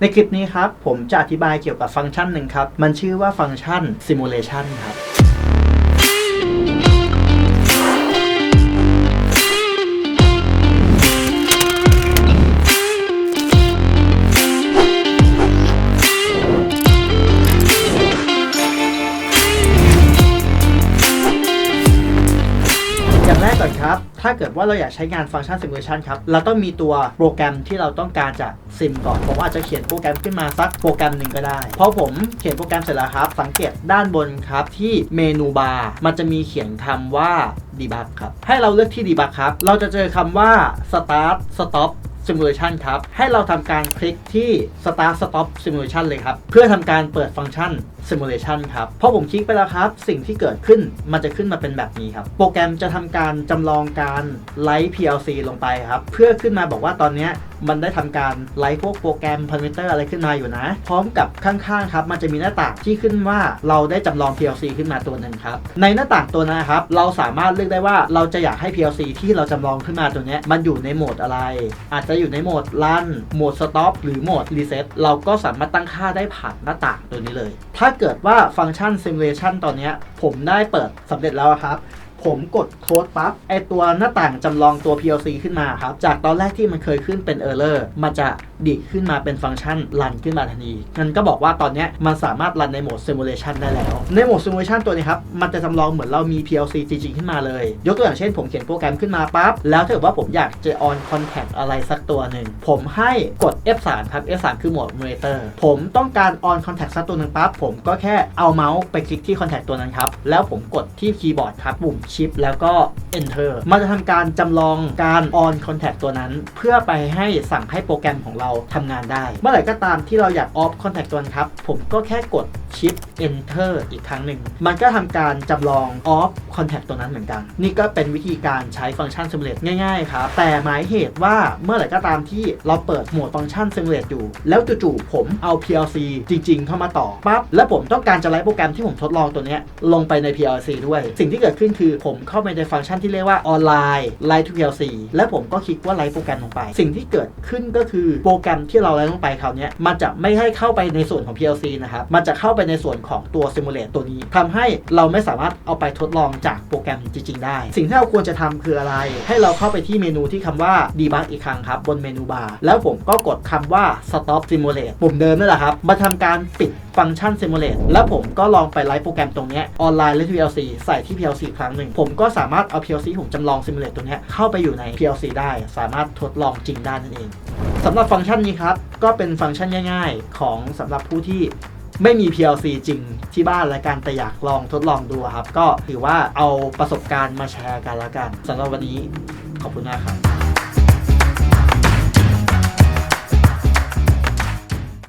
ในคลิปนี้ครับผมจะอธิบายเกี่ยวกับฟังก์ชันหนึ่งครับ มันชื่อว่าฟังก์ชัน simulation ครับ ถ้าเกิดว่าเราอยากใช้งานฟังก์ชัน simulation ครับ เราต้องมีตัวโปรแกรมที่เราต้องการจะซิมก่อน ผมอาจจะเขียนโปรแกรมขึ้นมาสักโปรแกรมหนึ่งก็ได้เพราะผมเขียนโปรแกรมเสร็จแล้วครับ สังเกตด้านบนครับที่เมนูบาร์ มันจะมีเขียนคำว่า debug ครับ ให้เราเลือกที่ debug ครับ เราจะเจอคำว่า start stop simulation ครับ ให้เราทำการคลิกที่ start stop simulation เลยครับ เพื่อทำการเปิดฟังก์ชัน simulation ครับ พอผมคลิกไปแล้วครับ สิ่งที่เกิดขึ้นมันจะขึ้นมาเป็นแบบนี้ครับ โปรแกรมจะทำการจำลองการไลฟ์ PLC ลงไปครับ เพื่อขึ้นมาบอกว่าตอนนี้มันได้ทำการไลฟ์พวกโปรแกรมพารามิเตอร์อะไรขึ้นมาอยู่นะ พร้อมกับข้างๆครับ มันจะมีหน้าต่างที่ขึ้นว่าเราได้จำลอง PLC ขึ้นมาตัวหนึ่งครับ ในหน้าต่างตัวนั้นนะครับ เราสามารถเลือกได้ว่าเราจะอยากให้ PLC ที่เราจำลองขึ้นมาตัวนี้มันอยู่ในโหมดอะไร อาจจะอยู่ในโหมดลันโหมดสต็อปหรือโหมดรีเซ็ตเราก็สามารถตั้งค่าได้ผ่านหน้าต่างตัวนี้เลย ถ้าเกิดว่าฟังก์ชัน Simulation ตอนนี้ผมได้เปิดสำเร็จแล้วครับ ผมกดโค้ดปั๊บไอตัวหน้าต่างจำลองตัว PLC ขึ้นมาครับ จากตอนแรกที่มันเคยขึ้นเป็น Error มันจะดีขึ้นมาเป็นฟังก์ชันรันขึ้นมาทันทีนั่นก็บอกว่าตอนนี้มันสามารถรันในโหมด Simulation ได้แล้ว ในโหมด Simulation ตัวนี้ครับ มันจะจำลองเหมือนเรามี PLC จริงๆขึ้นมาเลย ยกตัวอย่างเช่นผมเขียนโปรแกรมขึ้นมาปั๊บ แล้วถ้าเกิดว่าผมอยากจะ on contact อะไรสักตัวหนึ่ง ผมให้กด F3 ครับ F3 คือโหมด Monitor ผมต้องการ on contact สักตัวหนึ่งปั๊บผมก็แค่เอาเมาส์ไปคลิกที่ contact ตัวนั้นครับแล้วผมกดที่คีย์บอร์ดครับปุ่มชิปแล้วก็ Enter มันจะทำการจำลองการ on contact ตัวนั้น เพื่อไปให้สั่งให้โปรแกรมของเราทำงานได้ เมื่อไหร่ก็ตามที่เราอยาก off contact ตัวนั้นครับ ผมก็แค่กด Shift Enter อีกครั้งหนึ่ง มันก็ทำการจำลอง off contact ตัวนั้นเหมือนกัน นี่ก็เป็นวิธีการใช้ฟังก์ชัน simulate ง่ายๆครับ แต่หมายเหตุว่าเมื่อไหร่ก็ตามที่เราเปิดโหมดฟังก์ชัน simulate อยู่ แล้วจู่ๆผมเอา PLC จริง ๆ เข้ามาต่อปั๊บแล้วผมต้องการจะไล่โปรแกรมที่ผมทดลองตัวนี้ลงไปใน PLC ด้วย สิ่งที่เกิดขึ้นคือผมเข้าไปในฟังก์ชันที่เรียกว่าออนไลน์ Light to PLC และผมก็คลิกว่าไล่โปรแกรมลงไป สิ่งที่เกิดขึ้นก็คือโปรแกรมที่เราไล่ลงไปคราวนี้มันจะไม่ให้เข้าไปในส่วนของ PLC นะครับมันจะเข้าไปไปในส่วนของตัว Simulate ตัวนี้ทำให้เราไม่สามารถเอาไปทดลองจากโปรแกรมจริง ๆ ได้ สิ่งที่เราควรจะทำคืออะไร ให้เราเข้าไปที่เมนูที่คำว่า debug อีกครั้งครับ บนเมนูบาร์แล้วผมก็กดคำว่า stop simulate ปุ่มเดิมนั่นแหละครับมาทำการปิดฟังก์ชัน simulate แล้วผมก็ลองไปไลฟ์โปรแกรมตรงนี้ออนไลน์และ PLC ใส่ที่ PLC ครั้งหนึ่ง ผมก็สามารถเอา PLC ผมจำลอง simulate ตัวนี้เข้าไปอยู่ใน PLC ได้ สามารถทดลองจริงได้นั่นเองสำหรับฟังก์ชันนี้ครับ ก็เป็นฟังก์ชันง่าย ๆ ของสำหรับผู้ที่ ไม่มี PLC จริงที่บ้านและการแต่อยากลองทดลองดูครับ ก็ถือว่าเอาประสบการณ์มาแชร์กันแล้วกันสำหรับวันนี้ขอบคุณมากครับ